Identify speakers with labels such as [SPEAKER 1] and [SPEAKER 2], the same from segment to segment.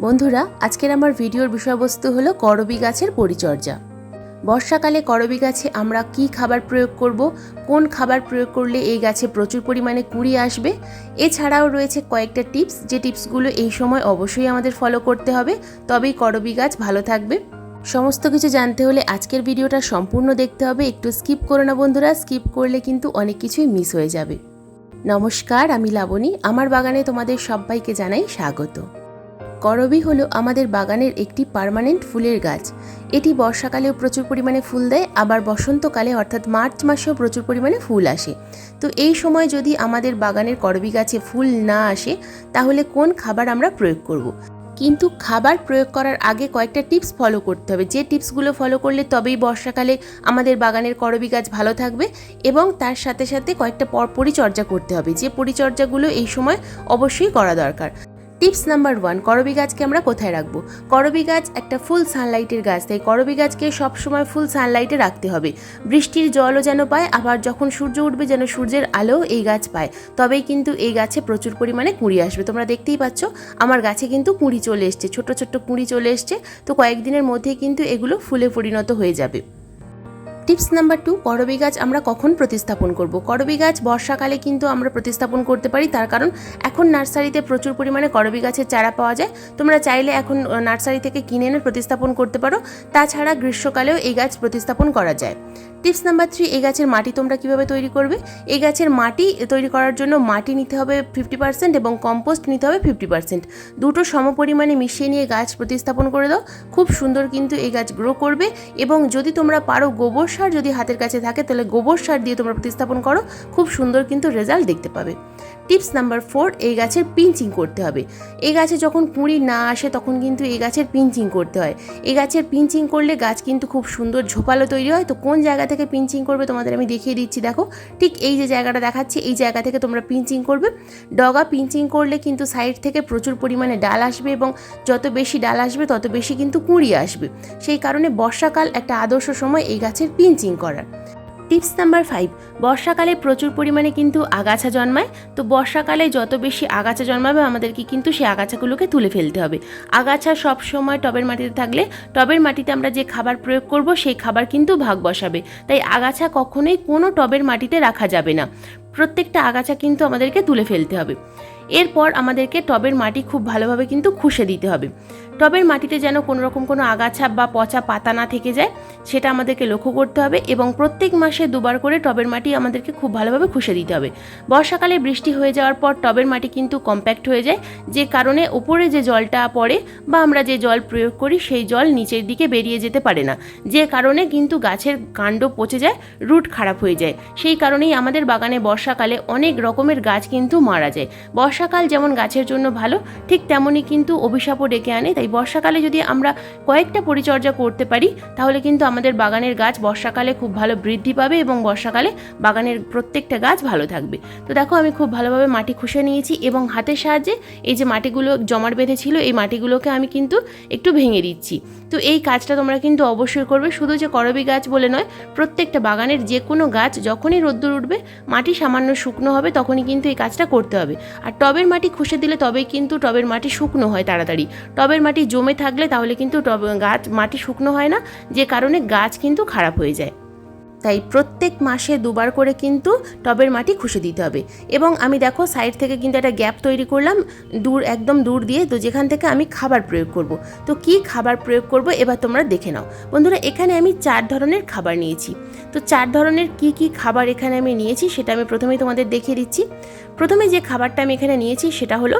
[SPEAKER 1] বন্ধুরা, আজকের আমার ভিডিওর বিষয়বস্তু হলো করবি গাছের পরিচর্যা। বর্ষাকালে করবি গাছে আমরা কি খাবার প্রয়োগ করব, কোন খাবার প্রয়োগ করলে এই গাছে প্রচুর পরিমাণে কুড়ি আসবে, এছাড়াও রয়েছে কয়েকটা টিপস, যে টিপসগুলো এই সময় অবশ্যই আমাদের ফলো করতে হবে। তবেই করবি গাছ ভালো থাকবে। সমস্ত কিছু জানতে হলে আজকের ভিডিওটা সম্পূর্ণ দেখতে হবে। একটু স্কিপ করো না বন্ধুরা, স্কিপ করলে কিন্তু অনেক কিছুই মিস হয়ে যাবে। নমস্কার, আমি লাবণী। আমার বাগানে তোমাদের সবাইকে জানাই স্বাগত। করবি হলো আমাদের বাগানের একটি পার্মানেন্ট ফুলের গাছ। এটি বর্ষাকালেও প্রচুর পরিমাণে ফুল দেয়, আবার বসন্তকালে অর্থাৎ মার্চ মাসেও প্রচুর পরিমাণে ফুল আসে। তো এই সময় যদি আমাদের বাগানের করবি গাছে ফুল না আসে, তাহলে কোন খাবার আমরা প্রয়োগ করব। কিন্তু খাবার প্রয়োগ করার আগে কয়েকটা টিপস ফলো করতে হবে। যে টিপসগুলো ফলো করলে তবেই বর্ষাকালে আমাদের বাগানের করবি গাছ ভালো থাকবে এবং তার সাথে সাথে কয়েকটা পর পরিচর্যা করতে হবে। যে পরিচর্যাগুলো এই সময় অবশ্যই করা দরকার। টিপস নাম্বার ওয়ান, করবি গাছকে আমরা কোথায় রাখব? করবি গাছ একটা ফুল সানলাইটের গাছ, তাই করবি গাছকে সবসময় ফুল সানলাইটে রাখতে হবে। বৃষ্টির জলও যেন পায়, আবার যখন সূর্য উঠবে যেন সূর্যের আলোও এই গাছ পায়। তবেই কিন্তু এই গাছে প্রচুর পরিমাণে কুঁড়ি আসবে। তোমরা দেখতেই পাচ্ছ, আমার গাছে কিন্তু কুঁড়ি চলে এসছে, ছোট ছোট্ট কুঁড়ি চলে এসছে। তো কয়েকদিনের মধ্যেই কিন্তু এগুলো ফুলে পরিণত হয়ে যাবে। টিপস নাম্বার টু, করবি গাছ আমরা কখন প্রতিস্থাপন করব? করবি গাছ বর্ষাকালে কিন্তু আমরা প্রতিস্থাপন করতে পারি, তার কারণ এখন নার্সারিতে প্রচুর পরিমাণে করবি গাছের চারা পাওয়া যায়। তোমরা চাইলে এখন নার্সারি থেকে কিনে এনে প্রতিস্থাপন করতে পারো। তাছাড়া গ্রীষ্মকালেও এই গাছ প্রতিস্থাপন করা যায়। টিপস নাম্বার থ্রি, এই গাছের মাটি তোমরা কীভাবে তৈরি করবে? এই গাছের মাটি তৈরি করার জন্য মাটি নিতে হবে ফিফটি পার্সেন্ট এবং কম্পোস্ট নিতে হবে ফিফটি পার্সেন্ট দুটো সমপরিমাণে মিশিয়ে নিয়ে গাছ প্রতিস্থাপন করে দাও। খুব সুন্দর কিন্তু এই গাছ গ্রো করবে এবং যদি তোমরা পারো গোবর সার যদি হাতের কাছে থাকে, তাহলে গোবর সার দিয়ে তোমরা প্রতিস্থাপন করো। খুব সুন্দর কিন্তু রেজাল্ট দেখতে পাবে। টিপস নাম্বার ফোর, এই গাছের পিঞ্চিং করতে হবে। এই গাছে যখন কুঁড়ি না আসে, তখন কিন্তু এই গাছের পিঞ্চিং করতে হয়। এই গাছের পিঞ্চিং করলে গাছ কিন্তু খুব সুন্দর ঝোপালো তৈরি হয়। তো কোন জায়গা থেকে পিঞ্চিং করবে তোমাদের আমি দেখিয়ে দিচ্ছি, দেখো। ঠিক এই যে জায়গাটা দেখাচ্ছি, এই জায়গা থেকে তোমরা পিঞ্চিং করবে। ডগা পিঞ্চিং করলে কিন্তু সাইড থেকে প্রচুর পরিমাণে ডাল আসবে এবং যত বেশি ডাল আসবে, তত বেশি কিন্তু কুঁড়ি আসবে। সেই কারণে বর্ষাকাল একটা আদর্শ সময় এই গাছের পিঞ্চিং করার। টিপস নাম্বার ফাইভ, বর্ষাকালে প্রচুর পরিমাণে কিন্তু আগাছা জন্মায়। তো বর্ষাকালে যত বেশি আগাছা জন্মাবে, আমাদেরকে কিন্তু সেই আগাছাগুলোকে তুলে ফেলতে হবে। আগাছা সব সময় টবের মাটিতে থাকলে, টবের মাটিতে আমরা যে খাবার প্রয়োগ করব, সেই খাবার কিন্তু ভাগ বসাবে। তাই আগাছা কখনোই কোনো টবের মাটিতে রাখা যাবে না। প্রত্যেকটা আগাছা কিন্তু আমাদেরকে তুলে ফেলতে হবে। এরপর আমাদেরকে টবের মাটি খুব ভালোভাবে কিন্তু খুশে দিতে হবে। টবের মাটিতে যেন কোনো রকম কোনো আগাছা বা পচা পাতা না থেকে যায়, সেটা আমাদেরকে লক্ষ্য করতে হবে এবং প্রত্যেক মাসে দুবার করে টবের মাটি আমাদেরকে খুব ভালোভাবে খুশে দিতে হবে। বর্ষাকালে বৃষ্টি হয়ে যাওয়ার পর টবের মাটি কিন্তু কম্প্যাক্ট হয়ে যায়, যে কারণে ওপরে যে জলটা পড়ে বা আমরা যে জল প্রয়োগ করি, সেই জল নিচের দিকে বেরিয়ে যেতে পারে না। যে কারণে কিন্তু গাছের কাণ্ড পচে যায়, রুট খারাপ হয়ে যায়। সেই কারণেই আমাদের বাগানে বর্ষাকালে অনেক রকমের গাছ কিন্তু মারা যায়। বর্ষাকাল যেমন গাছের জন্য ভালো, ঠিক তেমনই কিন্তু অভিশাপও ডেকে আনে, তাই বর্ষাকালে যদি আমরা কয়েকটা পরিচর্যা করতে পারি, তাহলে কিন্তু আমাদের বাগানের গাছ বর্ষাকালে খুব ভালো বৃদ্ধি পাবে এবং বর্ষাকালে বাগানের প্রত্যেকটা গাছ ভালো থাকবে। তো দেখো, আমি খুব ভালোভাবে মাটি খুশে নিয়েছি এবং হাতের সাহায্যে এই যে মাটিগুলো জমাট বেঁধেছিল, এই মাটিগুলোকে আমি কিন্তু একটু ভেঙে দিচ্ছি। তো এই কাজটা তোমরা কিন্তু অবশ্যই করবে। শুধু যে করবি গাছ বলে নয়, প্রত্যেকটা বাগানের যে কোনো গাছ যখনই রোদ্দুর উঠবে, মাটি সামান্য শুকনো হবে, তখনই কিন্তু এই কাজটা করতে হবে। আর টবের মাটি খুশে দিলে তবেই কিন্তু টবের মাটি শুকনো হয় তাড়াতাড়ি। টবের মাটি জমে থাকলে তাহলে কিন্তু টব গাছ, মাটি শুকনো হয় না, যে কারণে গাছ কিন্তু খারাপ হয়ে যায়। তাই প্রত্যেক মাসে দুবার করে কিন্তু টবের মাটি খুশে দিতে হবে। এবং আমি দেখো, সাইড থেকে কিন্তু একটা গ্যাপ তৈরি করলাম, দূর, একদম দূর দিয়ে, তো যেখান থেকে আমি খাবার প্রয়োগ করব। তো কি খাবার প্রয়োগ করব এবার তোমরা দেখে নাও। বন্ধুরা, এখানে আমি চার ধরনের খাবার নিয়েছি। তো চার ধরনের কি কি খাবার এখানে আমি নিয়েছি, সেটা আমি প্রথমেই তোমাদের দেখিয়ে দিচ্ছি। প্রথমে যে খাবারটা আমি এখানে নিয়েছি, সেটা হলো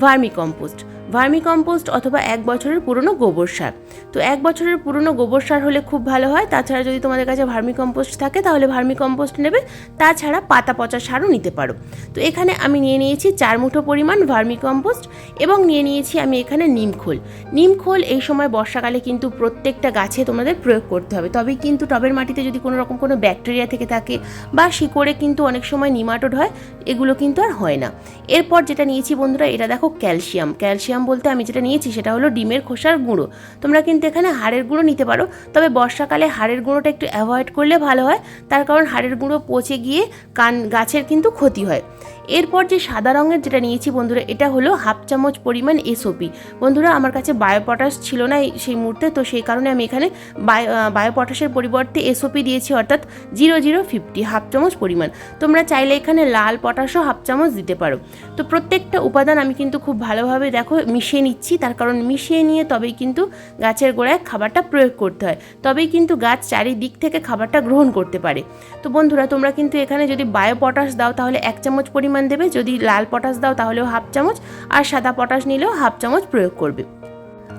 [SPEAKER 1] ভার্মি কম্পোস্ট। ভার্মি কম্পোস্ট অথবা এক বছরের পুরনো গোবর সার। তো এক বছরের পুরনো গোবর সার হলে খুব ভালো হয়। তাছাড়া যদি তোমাদের কাছে ভার্মি কম্পোস্ট থাকে, তাহলে ভার্মি কম্পোস্ট নেবে। তাছাড়া পাতা পচা সারও নিতে পারো। তো এখানে আমি নিয়ে নিয়েছি চার মুঠো পরিমাণ ভার্মি কম্পোস্ট এবং নিয়ে নিয়েছি আমি এখানে নিমখোল নিমখোল এই সময় বর্ষাকালে কিন্তু প্রত্যেকটা গাছে তোমাদের প্রয়োগ করতে হবে। তবেই কিন্তু টবের মাটিতে যদি কোনো রকম কোনো ব্যাকটেরিয়া থেকে থাকে বা শিকড়ে কিন্তু অনেক সময় নিমাটোড হয়, এগুলো কিন্তু আর হয় না। এরপর যেটা নিয়েছি বন্ধুরা, এটা দেখো ক্যালসিয়াম। ক্যালসিয়াম বলতে আমি যেটা নিয়েছি সেটা হলো ডিমের খোসার গুঁড়ো। তোমরা কিন্তু এখানে হাড়ের গুঁড়ো নিতে পারো, তবে বর্ষাকালে হাড়ের গুঁড়োটা একটু অ্যাভয়েড করলে ভালো হয়, তার কারণ হাড়ের গুঁড়ো পচে গিয়ে কান, গাছের কিন্তু ক্ষতি হয়। এরপর যে সাদা রঙের যেটা নিয়েছি বন্ধুরা, এটা হলো হাফ চামচ পরিমাণ এসওপি বন্ধুরা, আমার কাছে বায়ো পটাশ ছিল না সেই মুহূর্তে, তো সেই কারণে আমি এখানে বায়ো বায়ো পটাশের পরিবর্তে এসওপি দিয়েছি, অর্থাৎ জিরো জিরো ফিফটি হাফ চামচ পরিমাণ। তোমরা চাইলে এখানে লাল পটাশও হাফ চামচ দিতে পারো। তো প্রত্যেকটা উপাদান আমি কিন্তু খুব ভালোভাবে দেখো মিশিয়ে নিচ্ছি, তার কারণ মিশিয়ে নিয়ে তবেই কিন্তু গাছের গোড়ায় খাবারটা প্রয়োগ করতে হয়। তবেই কিন্তু গাছ চারিদিক থেকে খাবারটা গ্রহণ করতে পারে। তো বন্ধুরা, তোমরা কিন্তু এখানে যদি বায়ো পটাশ দাও, তাহলে এক চামচ পরিমাণ দেবে। যদি লাল পটাশ দাও তাহলেও হাফ চামচ, আর সাদা পটাশ নিলেও হাফ চামচ প্রয়োগ করবে।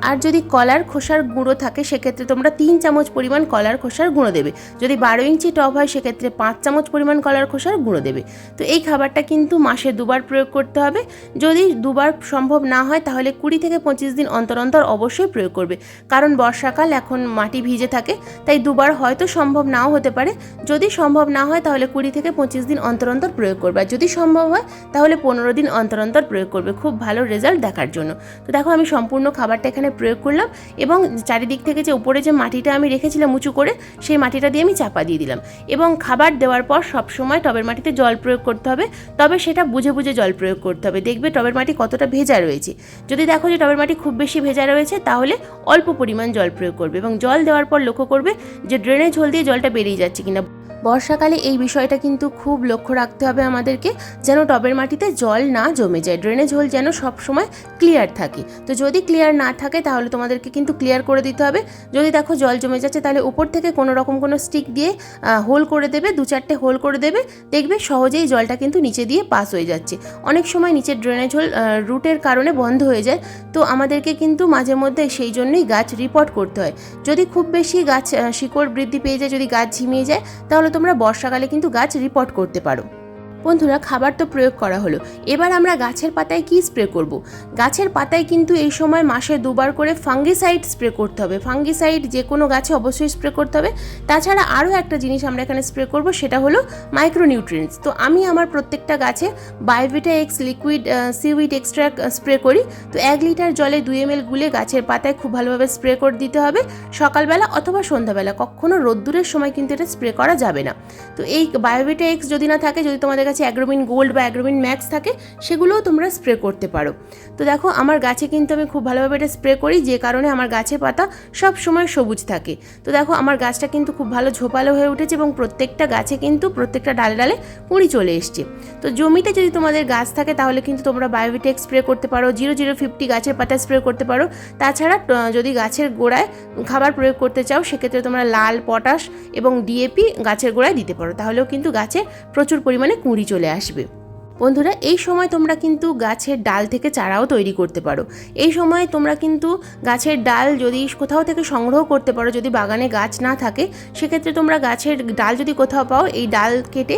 [SPEAKER 1] আর যদি কলার খোসার গুঁড়ো থাকে, সেক্ষেত্রে তোমরা তিন চামচ পরিমাণ কলার খোসার গুঁড়ো দেবে। যদি বারো ইঞ্চি টব হয়, সেক্ষেত্রে পাঁচ চামচ পরিমাণ কলার খোসার গুঁড়ো দেবে। তো এই খাবারটা কিন্তু মাসে দুবার প্রয়োগ করতে হবে। যদি দুবার সম্ভব না হয়, তাহলে কুড়ি থেকে পঁচিশ দিন অন্তর অন্তর অবশ্যই প্রয়োগ করবে। কারণ বর্ষাকাল, এখন মাটি ভিজে থাকে, তাই দুবার হয়তো সম্ভব নাও হতে পারে। যদি সম্ভব না হয়, তাহলে কুড়ি থেকে পঁচিশ দিন অন্তর অন্তর প্রয়োগ করবে। আর যদি সম্ভব হয়, তাহলে পনেরো দিন অন্তর অন্তর প্রয়োগ করবে। খুব ভালো রেজাল্ট দেখার জন্য। তো দেখো, আমি সম্পূর্ণ খাবারটা এখানে প্রয়োগ করলাম এবং চারিদিক থেকে যে উপরে যে মাটিটা আমি রেখেছিলাম উঁচু করে, সেই মাটিটা দিয়ে আমি চাপা দিয়ে দিলাম। এবং খাবার দেওয়ার পর সবসময় টবের মাটিতে জল প্রয়োগ করতে হবে, তবে সেটা বুঝে বুঝে জল প্রয়োগ করতে হবে। দেখবে টবের মাটি কতটা ভেজা রয়েছে। যদি দেখো যে টবের মাটি খুব বেশি ভেজা রয়েছে, তাহলে অল্প পরিমাণ জল প্রয়োগ করবে এবং জল দেওয়ার পর লক্ষ্য করবে যে ড্রেনেজ হোল দিয়ে জলটা বেরিয়ে যাচ্ছে কিনা। বর্ষাকালে এই বিষয়টা কিন্তু খুব লক্ষ্য রাখতে হবে আমাদেরকে, যেন টবের মাটিতে জল না জমে যায়। ড্রেনেজ হোল যেন সবসময় ক্লিয়ার থাকে। তো যদি ক্লিয়ার না থাকে, তাহলে তোমাদেরকে কিন্তু ক্লিয়ার করে দিতে হবে। যদি দেখো জল জমে যাচ্ছে, তাহলে উপর থেকে কোনো রকম কোনো স্টিক দিয়ে হোল করে দেবে, দু চারটে হোল করে দেবে। দেখবে সহজেই জলটা কিন্তু নিচে দিয়ে পাস হয়ে যাচ্ছে। অনেক সময় নিচের ড্রেনেজ হোল রুটের কারণে বন্ধ হয়ে যায়। তো আমাদেরকে কিন্তু মাঝে মধ্যে সেই জন্যই গাছ রিপোর্ট করতে হয়। যদি খুব বেশি গাছ শিকড় বৃদ্ধি পেয়ে যায়, যদি গাছ ঝিমিয়ে যায়, তাহলে তোমরা বর্ষাকালে কিন্তু গাছ রিপোর্ট করতে পারো। বন্ধুরা, খাবার তো প্রয়োগ করা হলো। এবার আমরা গাছের পাতায় কি স্প্রে করব? গাছের পাতায় কিন্তু এই সময় মাসে দুবার করে ফাঙ্গিসাইড স্প্রে করতে হবে। ফাঙ্গিসাইড যে কোনো গাছে অবশ্যই স্প্রে করতে হবে। তাছাড়া আরও একটা জিনিস আমরা এখানে স্প্রে করব, সেটা হলো মাইক্রোনিউট্রিয়েন্টস তো আমি আমার প্রত্যেকটা গাছে Biovita X liquid seaweed extract spray করি। তো এক লিটার জলে দুই এম এল গুলে গাছের পাতায় খুব ভালোভাবে স্প্রে করে দিতে হবে। সকালবেলা অথবা সন্ধ্যাবেলা, কখনো রোদ্দুরের সময় কিন্তু এটা স্প্রে করা যাবে না। তো এই বায়োভিটা এক্স যদি না থাকে, যদি তোমাদের কাছে অ্যাগ্রোমিন গোল্ড বা অ্যাগ্রোমিন ম্যাক্স থাকে, সেগুলোও তোমরা স্প্রে করতে পারো। তো দেখো, আমার গাছে কিন্তু আমি খুব ভালোভাবে এটা স্প্রে করি, যে কারণে আমার গাছের পাতা সব সময় সবুজ থাকে। তো দেখো, আমার গাছটা কিন্তু খুব ভালো ঝোপালো হয়ে উঠেছে এবং প্রত্যেকটা গাছে কিন্তু প্রত্যেকটা ডালে ডালে কুঁড়ি চলে এসছে। তো জমিতে যদি তোমাদের গাছ থাকে, তাহলে কিন্তু তোমরা বায়োভিটেক স্প্রে করতে পারো, জিরো জিরো ফিফটি গাছের পাতা স্প্রে করতে পারো। তাছাড়া যদি গাছের গোড়ায় খাবার প্রয়োগ করতে চাও, সেক্ষেত্রে তোমরা লাল পটাশ এবং ডিএপি গাছের গোড়ায় দিতে পারো। তাহলেও কিন্তু গাছে প্রচুর পরিমাণে কুঁড়ি চলে আসবে। বন্ধুরা, এই সময় তোমরা কিন্তু গাছের ডাল থেকে চারাও তৈরি করতে পারো। এই সময় তোমরা কিন্তু গাছের ডাল যদি কোথাও থেকে সংগ্রহ করতে পারো, যদি বাগানে গাছ না থাকে, সেক্ষেত্রে তোমরা গাছের ডাল যদি কোথাও পাও, এই ডাল কেটে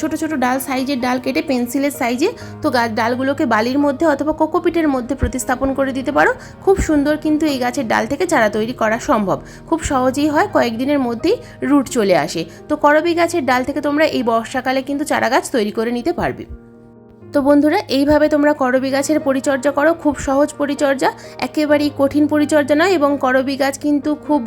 [SPEAKER 1] ছোট ছোট ডাল সাইজের ডাল কেটে পেন্সিলের সাইজে তো গাছ ডালগুলোকে বালির মধ্যে অথবা কোকোপিটের মধ্যে প্রতিস্থাপন করে দিতে পারো। খুব সুন্দর কিন্তু এই গাছের ডাল থেকে চারা তৈরি করা সম্ভব। খুব সহজেই হয়, কয়েকদিনের মধ্যেই রুট চলে আসে। তো করবি গাছের ডাল থেকে তোমরা এই বর্ষাকালে কিন্তু চারা গাছ তৈরি করে নিতে পারবে। তো বন্ধুরা, এইভাবে তোমরা করবি গাছের পরিচর্যা করো। খুব সহজ পরিচর্যা, একেবারেই কঠিন পরিচর্যা নয় এবং করবি গাছ কিন্তু খুব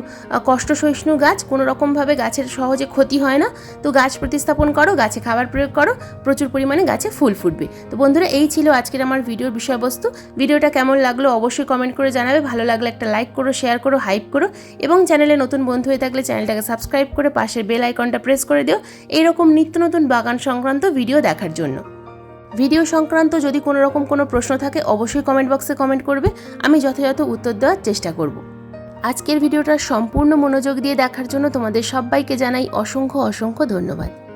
[SPEAKER 1] কষ্ট সহিষ্ণু গাছ। কোনো রকমভাবে গাছের সহজে ক্ষতি হয় না। তো গাছ প্রতিস্থাপন করো, গাছে খাবার প্রয়োগ করো, প্রচুর পরিমাণে গাছে ফুল ফুটবে। তো বন্ধুরা, এই ছিল আজকের আমার ভিডিওর বিষয়বস্তু। ভিডিওটা কেমন লাগল অবশ্যই কমেন্ট করে জানাবে। ভালো লাগলে একটা লাইক করো শেয়ার করো হাইপ করো এবং চ্যানেলে নতুন বন্ধু হয়ে থাকলে চ্যানেলটাকে সাবস্ক্রাইব করে পাশের বেল আইকনটা প্রেস করে দিও। এইরকম নিত্য নতুন বাগান সংক্রান্ত ভিডিও দেখার জন্য। ভিডিও সংক্রান্ত যদি কোনো রকম কোনো প্রশ্ন থাকে, অবশ্যই কমেন্ট বক্সে কমেন্ট করবে। আমি যথাযথ উত্তর দেওয়ার চেষ্টা করব। আজকের ভিডিওটা সম্পূর্ণ মনোযোগ দিয়ে দেখার জন্য তোমাদের সবাইকে জানাই অসংখ্য অসংখ্য ধন্যবাদ।